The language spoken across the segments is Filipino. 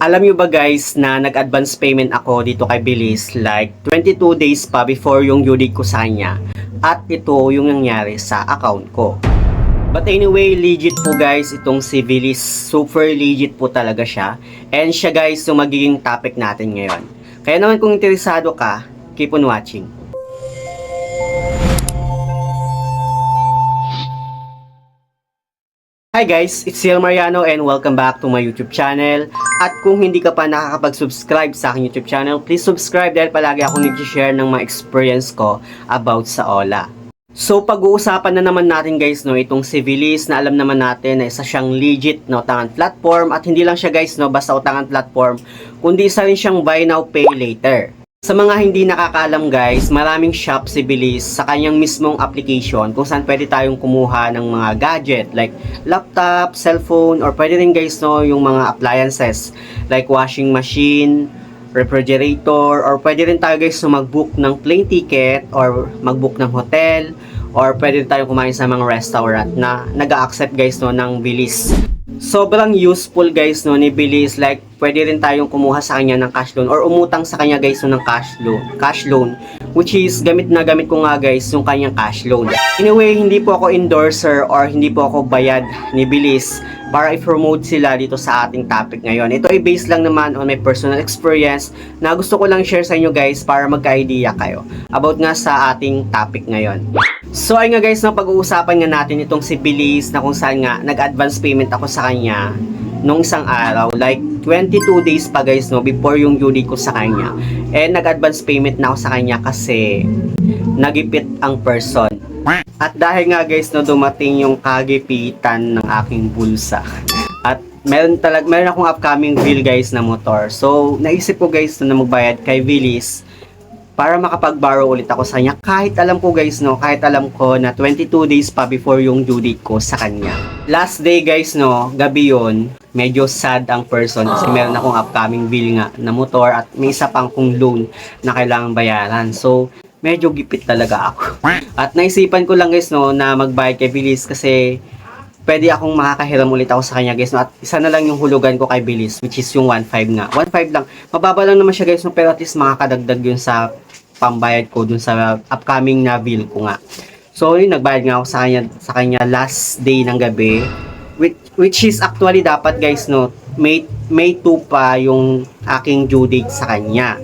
Alam nyo ba guys na nag-advance payment ako dito kay Bilis like 22 days pa before yung due date ko sa kanya. At ito yung nangyari sa account ko. But anyway, legit po guys itong si Bilis. Super legit po talaga siya. And siya guys yung magiging topic natin ngayon. Kaya naman kung interesado ka, keep on watching. Hi guys, it's Ciel Mariano and welcome back to my YouTube channel. At kung hindi ka pa nakakapag-subscribe sa aking YouTube channel, please subscribe dahil palagi akong nag-share ng mga experience ko about sa OLA. So pag-uusapan na naman natin guys no itong Civilis na alam naman natin na isa siyang legit na utangan platform at hindi lang siya guys no basta utangan platform kundi isa rin siyang buy now pay later. Sa mga hindi nakakaalam guys, maraming shop si Bilis sa kanyang mismong application kung saan pwede tayong kumuha ng mga gadget like laptop, cellphone, or pwede rin guys no yung mga appliances like washing machine, refrigerator, or pwede rin tayo guys no mag-book ng plane ticket or mag-book ng hotel or pwede tayo kumain sa mga restaurant na nag-accept guys no ng Bilis. Sobrang useful guys no ni Bilis. Like pwede rin tayong kumuha sa kanya ng cash loan or umutang sa kanya guys no ng cash loan cash loan which is gamit na gamit ko nga guys yung kanyang cash loan. Anyway hindi po ako endorser or hindi po ako bayad ni Bilis para i-promote sila dito sa ating topic ngayon. Ito ay based lang naman on my personal experience na gusto ko lang share sa inyo guys para magka-idea kayo about nga sa ating topic ngayon So ay nga guys, no, pag-uusapan nga natin itong si Bilis na kung saan nga nag-advance payment ako sa kanya nung isang araw. Like 22 days pa guys no, before yung due ko sa kanya. And nag-advance payment na ako sa kanya kasi nagipit ang person. At dahil nga guys no, dumating yung kagipitan ng aking bulsa. At meron talag meron akong upcoming bill guys na motor. So naisip ko guys na magbayad kay Bilis para makapag-borrow ulit ako sa kanya. Kahit alam ko guys, no, kahit alam ko na 22 days pa before yung due date ko sa kanya. Last day guys, no, gabi yon medyo sad ang person kasi meron akong upcoming bill nga na motor at may isa pang kong loan na kailangan bayaran. So, medyo gipit talaga ako. At naisipan ko lang guys, no, na magbayad kay Bilis kasi pwede akong makakahiram ulit ako sa kanya guys. No? At isa na lang yung hulugan ko kay Bilis which is yung 1.5 nga. 1.5 lang. Mababa lang naman siya guys no? pero at least makakadagdag yun sa pambayad ko dun sa upcoming na bill ko nga. So yun, nagbayad nga ako sa kanya, sa kanya last day ng gabi which, which is actually dapat guys no May, May 2 pa yung aking due date sa kanya.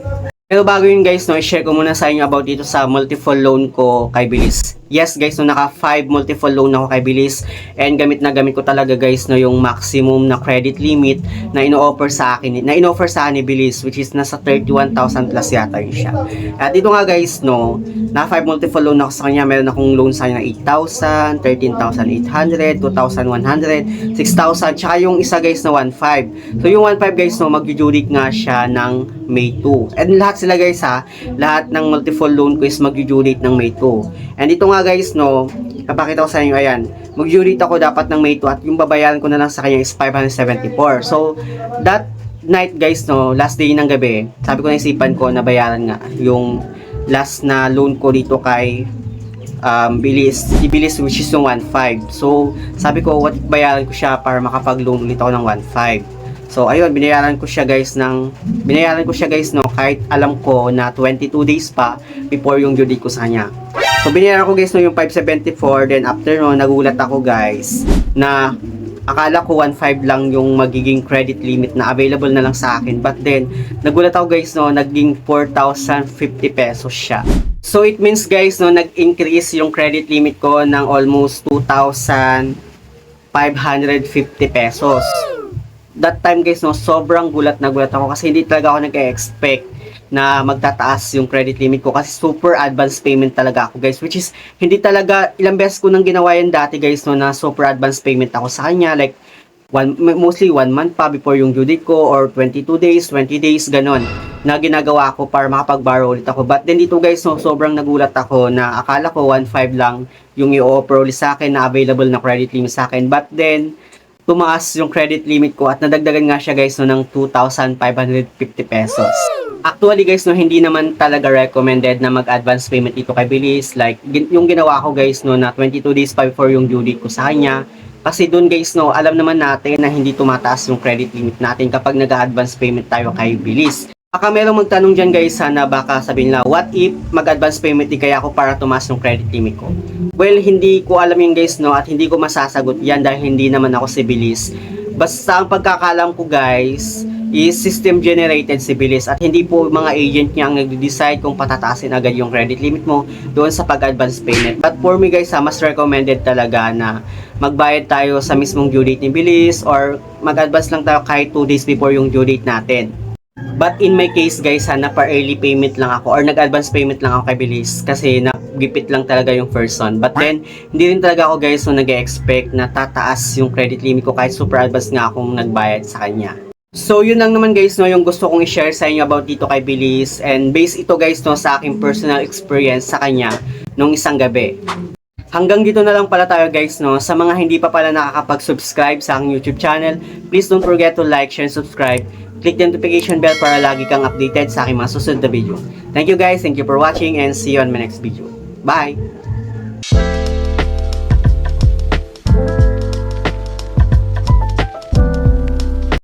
Pero bago yun guys, no, i-share ko muna sa inyo about dito sa multiple loan ko kay Bilis. Yes guys, no, naka 5 multiple loan ako kay Bilis and gamit na gamit ko talaga guys no yung maximum na credit limit na ino-offer sa akin na ino-offer sa ni Bilis which is nasa 31,000 plus yata yun siya. At dito nga guys no, na 5 multiple loan ako sa kanya, meron akong loan sa kanya na 8,000, 13,800, 2,100, 6,000, tsaka yung isa guys na 1,500. So yung 1,500 guys no, date nga siya ng May 2. And lahat sila guys ha, lahat ng multiple loan ko is date ng May 2. And ito nga guys no, kapakita ko sa inyo ayan, mag-due date ako dapat ng May 2 at yung babayaran ko na lang sa kanya is 574. So that night guys no, last day ng gabi, sabi ko naisipan ko na bayaran nga yung last na loan ko dito kay um, Bilis, si Bilis which is yung 1.5. So, sabi ko, what bayaran ko siya para makapag-loan ulit ako ng 1.5. So, ayun, binayaran ko siya guys ng, binayaran ko siya guys no, kahit alam ko na 22 days pa before yung due date ko sa kanya. So, binayaran ko guys no yung 574, then after no, nagulat ako guys na akala ko 1.5 lang yung magiging credit limit na available na lang sa akin. But then, nagulat ako guys no, naging 4,050 pesos siya. So it means guys no, nag-increase yung credit limit ko ng almost 2,550 pesos. That time guys no, sobrang gulat na gulat ako kasi hindi talaga ako nag-expect na magtataas yung credit limit ko kasi super advance payment talaga ako guys which is hindi talaga ilang beses ko nang ginawa yan dati guys no na super advance payment ako sa kanya like one, mostly one month pa before yung due date ko or 22 days, 20 days, ganon na ginagawa ko para makapag-borrow ulit ako. But then dito guys, no, sobrang nagulat ako na akala ko 1.5 lang yung i-offer ulit sa akin na available na credit limit sa akin. But then, tumaas yung credit limit ko at nadagdagan nga siya guys no, ng 2,550 pesos. Actually guys, no, hindi naman talaga recommended na mag-advance payment dito kay Bilis. Like, yung ginawa ko guys, no, na 22 days pa before yung due date ko sa kanya, Kasi doon guys, no, alam naman natin na hindi tumataas yung credit limit natin kapag nag-advance payment tayo kay Bilis. Baka merong magtanong dyan guys, sana baka sabihin nila, what if mag-advance payment din kaya ako para tumaas yung credit limit ko? Well, hindi ko alam yun guys, no, at hindi ko masasagot yan dahil hindi naman ako si Bilis. Basta ang pagkakalam ko guys, is system generated si Bilis at hindi po mga agent niya ang nagde-decide kung patataasin agad yung credit limit mo doon sa pag-advance payment. But for me guys, ha, mas recommended talaga na magbayad tayo sa mismong due date ni Bilis or mag-advance lang tayo kahit 2 days before yung due date natin. But in my case guys, sana pa early payment lang ako or nag-advance payment lang ako kay Bilis kasi nagipit lang talaga yung first one. But then, hindi rin talaga ako guys so nag-expect na tataas yung credit limit ko kahit super advance nga akong nagbayad sa kanya. So yun lang naman guys no yung gusto kong i-share sa inyo about dito kay Bilis and based ito guys no sa aking personal experience sa kanya nung isang gabi. Hanggang dito na lang pala tayo guys no. Sa mga hindi pa pala nakakapag-subscribe sa aking YouTube channel, please don't forget to like, share, and subscribe. Click the notification bell para lagi kang updated sa aking mga susunod na video. Thank you guys, thank you for watching and see you on my next video. Bye!